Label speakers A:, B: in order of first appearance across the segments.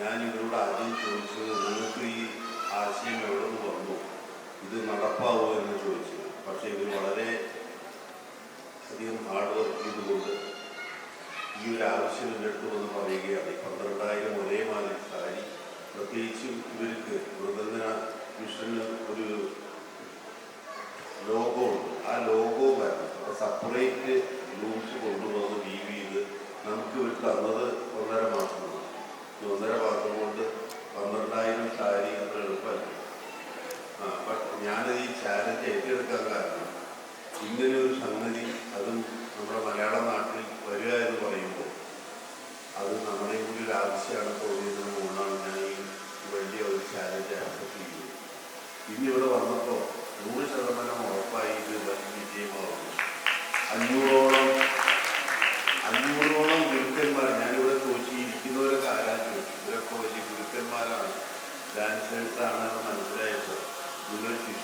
A: ഞാൻ ഇവരോട് ആദ്യം ചോദിച്ചത് നിങ്ങൾക്ക് ഈ ആശയം എവിടെ നിന്ന് വന്നു? ഇത് നടപ്പാവോ എന്ന് ചോദിച്ചു. പക്ഷെ ഇവർ വളരെ അധികം ഹാർഡ് വർക്ക് ചെയ്തുകൊണ്ട് ഈ ഒരു ആവശ്യം എന്റെ അടുത്ത് വന്ന് പറയുകയാണ്. ഈ പന്ത്രണ്ടായിരം ഒരേ മാതിരി സാരി പ്രത്യേകിച്ച് ഇവർക്ക് മൃഗദിന മിഷന് ഒരു ലോഗോ ഉണ്ട്. ആ ലോഗോ വരണം സെപ്പറേറ്റ് ലൂസ് കൊണ്ടുവന്ന് വീവ് ചെയ്ത് നമുക്ക് ഇവർ തന്നത് ഒന്നര മാസമാണ് ഈ ഒന്നര മാസം കൊണ്ട് പന്ത്രണ്ടായിരം സാരി അത്ര എളുപ്പമല്ല ആ ഞാനത് ഈ ചാലഞ്ച് ഏറ്റെടുക്കാൻ കാരണം ഇങ്ങനെ ഒരു സംഗതി അതും നമ്മുടെ മലയാള നാട്ടിൽ വരിക എന്ന് പറയുമ്പോൾ അത് നമ്മുടെ കൂടി ഒരു ആവശ്യമാണ് തോന്നിയതിന് കൊണ്ടാണ് ഞാൻ ഈ വലിയ ഒരു ചാലഞ്ച് ആക്സെപ്റ്റ് ചെയ്യുന്നത് ഇനി ഇവിടെ വന്നപ്പോൾ നൂറ് ശതമാനം ഉറപ്പായി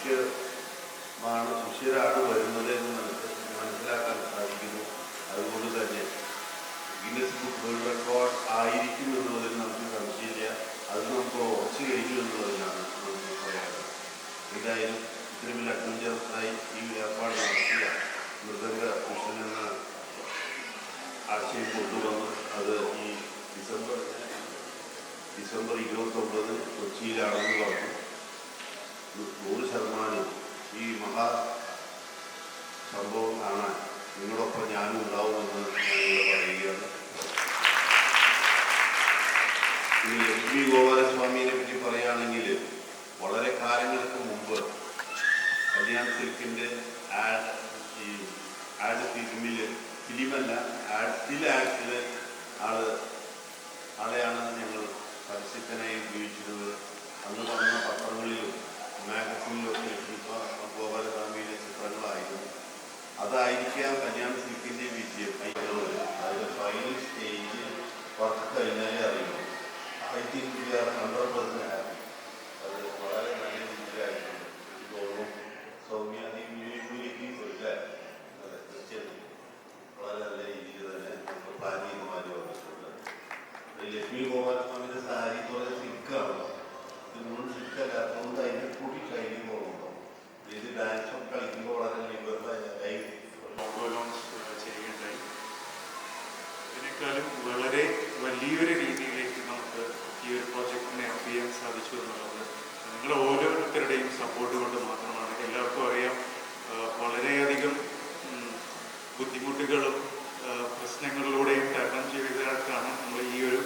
A: ശിഷ്യമാണ് ശിഷ്യരാണ് വരുന്നത് എന്ന് മനസ്സി- മനസ്സിലാക്കാൻ സാധിക്കുന്നു. അതുകൊണ്ട് തന്നെ ഗിന്നസ് ബുക്ക് വേൾഡ് റെക്കോർഡ് ആയിരിക്കും എന്നുള്ളതിൽ നമുക്ക് സംശയമില്ല. അത് നമുക്ക് ഉറച്ചു കഴിഞ്ഞു എന്നുള്ളതിനാണ് നമുക്ക് പറയാറ് എന്തായാലും വലിയ അഡ്വഞ്ചറസായി ഈ ഏർപ്പാട് നടത്തിയ മൃദംഗ മിഷൻ എന്ന ആശയം കൊണ്ടുവന്ന്. അത് ഈ ഡിസംബർ ഡിസംബർ ഇരുപത്തൊമ്പത് കൊച്ചിയിലാണെന്ന് പറഞ്ഞു. നൂറ് ശതമാനം ഈ മഹാ സംഭവം കാണാൻ നിങ്ങളൊപ്പം ഞാനും ഉണ്ടാവുമെന്ന് ഞാനിവിടെ പറയുകയാണ്. ഇനി ലക്ഷ്മി ഗോപാലസ്വാമിയെ പറ്റി പറയുകയാണെങ്കിൽ വളരെ കാലങ്ങൾക്ക് മുമ്പ് കല്യാൺ സിൽക്കിന്റെ ആഡ് ഈ ആഡ് ഫിലിമിൽ ഫിലിമല്ല ആഡ് ഫിലാക്ടിൽ ആൾ ആളെയാണ് ഞങ്ങൾ പരസ്യത്തിനായി ഉപയോഗിച്ചിരുന്നത് ലക്ഷ്മി ഗോപാലസ്വാമിയുടെ സാരി പോലെ സിക്കാണ് ഇത് മുഴുവൻ സിൽക്കല്ല അതുകൊണ്ട് അതിന്റെ കൂടി ഷൈനിങ് പോകുന്നുണ്ടോ ഇത് ഡാൻസ് ഒക്കെ കളിക്കുമ്പോൾ വളരെ
B: ലോഞ്ച് ചെയ്യുകയുണ്ടായി ഇതിനേക്കാളും വളരെ വലിയൊരു രീതിയിലേക്ക് നമുക്ക് ഈ ഒരു പ്രോജക്റ്റിനെ അപ്പ് ചെയ്യാൻ സാധിച്ചു എന്നുള്ളത് നിങ്ങൾ ഓരോരുത്തരുടെയും സപ്പോർട്ട് കൊണ്ട് മാത്രമാണ്. എല്ലാവർക്കും അറിയാം വളരെയധികം ബുദ്ധിമുട്ടുകളും ആ, പ്രശ്നങ്ങളിലൂടെയും തരണം ചെയ്തിട്ടാണ് നമ്മൾ ഈ ഒരു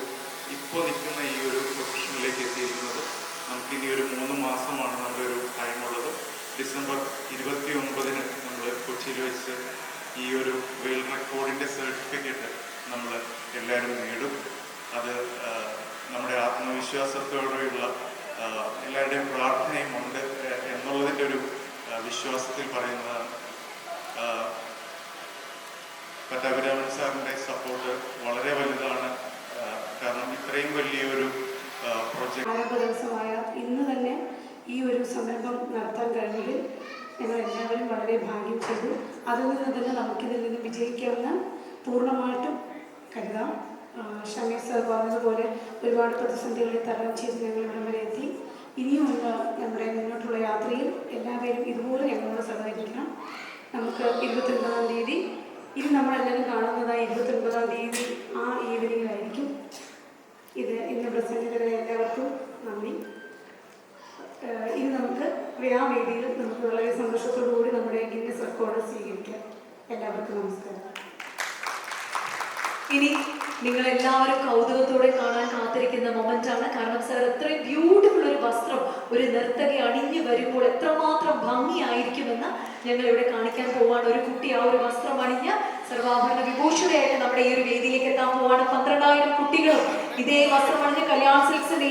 B: ഇപ്പോൾ നിൽക്കുന്ന ഈ ഒരു പ്രൊഫഷനിലേക്ക് എത്തിയിരിക്കുന്നത് നമുക്കിനി ഒരു മൂന്ന് മാസമാണ് നമ്മുടെ ഒരു ടൈം ഉള്ളത് ഡിസംബർ ഇരുപത്തി ഒമ്പതിന് നമ്മൾ കൊച്ചിയിൽ വെച്ച് ഈ ഒരു വേൾഡ് റെക്കോർഡിന്റെ സർട്ടിഫിക്കറ്റ് നമ്മൾ എല്ലാവരും നേടും. അത് നമ്മുടെ ആത്മവിശ്വാസത്തോടെയുള്ള എല്ലാവരുടെയും പ്രാർത്ഥനയും ഉണ്ട് എന്നുള്ളതിന്റെ ഒരു വിശ്വാസത്തിൽ പറയുന്നതാണ്. പട്ടാഭിരാമൻ സാറിന്റെ സപ്പോർട്ട് വളരെ വലുതാണ്. കാരണം ഇത്രയും വലിയൊരു
C: പ്രോജക്റ്റ് ദിവസമായ ഇന്ന് തന്നെ ഈ ഒരു സംരംഭം നടത്താൻ കഴിഞ്ഞതിൽ ഞങ്ങൾ എല്ലാവരും വളരെ ഭാഗ്യം ചെയ്തു അതിൽ നിന്ന് തന്നെ നമുക്കിതിൽ നിന്ന് വിജയിക്കാമെന്ന് പൂർണമായിട്ടും കരുതാം. ഷമീർ സർ പറഞ്ഞതുപോലെ ഒരുപാട് പ്രതിസന്ധികളെ തരണം ചെയ്ത് ഞങ്ങൾ ഇവിടം വരെ എത്തി. ഇനിയുമുള്ള നമ്മുടെ മുന്നോട്ടുള്ള യാത്രയിൽ എല്ലാവരും ഇതുപോലെ ഞങ്ങളോട് സഹകരിക്കണം. നമുക്ക് ഇരുപത്തൊൻപതാം തീയതി ഇനി നമ്മളെല്ലാവരും കാണുന്നതായി ഇരുപത്തൊൻപതാം തീയതി ആ ഈവനിങ്ങിലായിരിക്കും ഇത് ഇന്ന് പ്രസംഗിതരായ എല്ലാവർക്കും നന്ദി. ഏഹ് നമുക്ക് ആ വേദിയിൽ നമുക്ക് വളരെ സന്തോഷത്തോടുകൂടി നമ്മുടെ ഗിന്നസ് റെക്കോർഡ് സ്വീകരിക്കാം എല്ലാവർക്കും നമസ്കാരം.
D: ഇനി നിങ്ങൾ എല്ലാവരും കൗതുകത്തോടെ കാണാൻ കാത്തിരിക്കുന്ന മൊമെന്റ് ആണ്. കാരണം സാർ അത്രയും ബ്യൂട്ടിഫുൾ ഒരു വസ്ത്രം ഒരു നർത്തകി അണിഞ്ഞു വരുമ്പോൾ എത്രമാത്രം ഭംഗിയായിരിക്കുമെന്ന് ഞങ്ങൾ ഇവിടെ കാണിക്കാൻ പോവാണ്. ഒരു കുട്ടി ആ ഒരു വസ്ത്രം അണിഞ്ഞ് സർവാഭരണ വിഭൂഷിതയായിട്ട് നമ്മുടെ ഈ ഒരു വേദിയിലേക്ക് എത്താൻ പോവാണ്. പന്ത്രണ്ടായിരം കുട്ടികളും ഇതേ വസ്ത്രം അണിഞ്ഞ് കല്യാൺ സിൽക്സിന്റെ